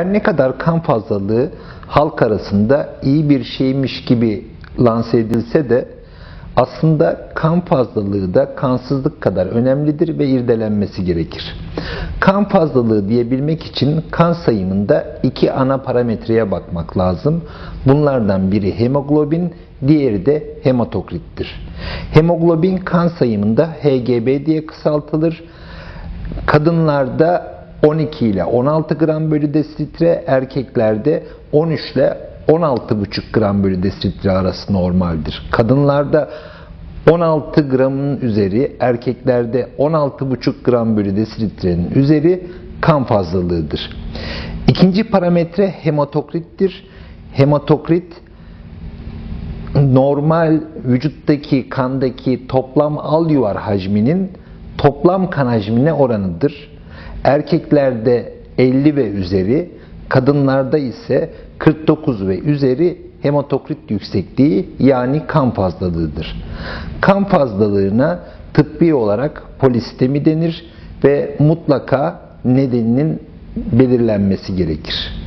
Her ne kadar kan fazlalığı halk arasında iyi bir şeymiş gibi lanse edilse de aslında kan fazlalığı da kansızlık kadar önemlidir ve irdelenmesi gerekir. Kan fazlalığı diyebilmek için kan sayımında iki ana parametreye bakmak lazım. Bunlardan biri hemoglobin, diğeri de hematokrittir. Hemoglobin kan sayımında HGB diye kısaltılır. Kadınlarda 12 ile 16 gram bölü desilitre, erkeklerde 13 ile 16,5 gram bölü desilitre arası normaldir. Kadınlarda 16 gramın üzeri, erkeklerde 16,5 gram bölü desilitrenin üzeri kan fazlalığıdır. İkinci parametre hematokrittir. Hematokrit normal vücuttaki kandaki toplam al yuvar hacminin toplam kan hacmine oranıdır. Erkeklerde 50 ve üzeri, kadınlarda ise 49 ve üzeri hematokrit yüksekliği yani kan fazlalığıdır. Kan fazlalığına tıbbi olarak polistemi denir ve mutlaka nedeninin belirlenmesi gerekir.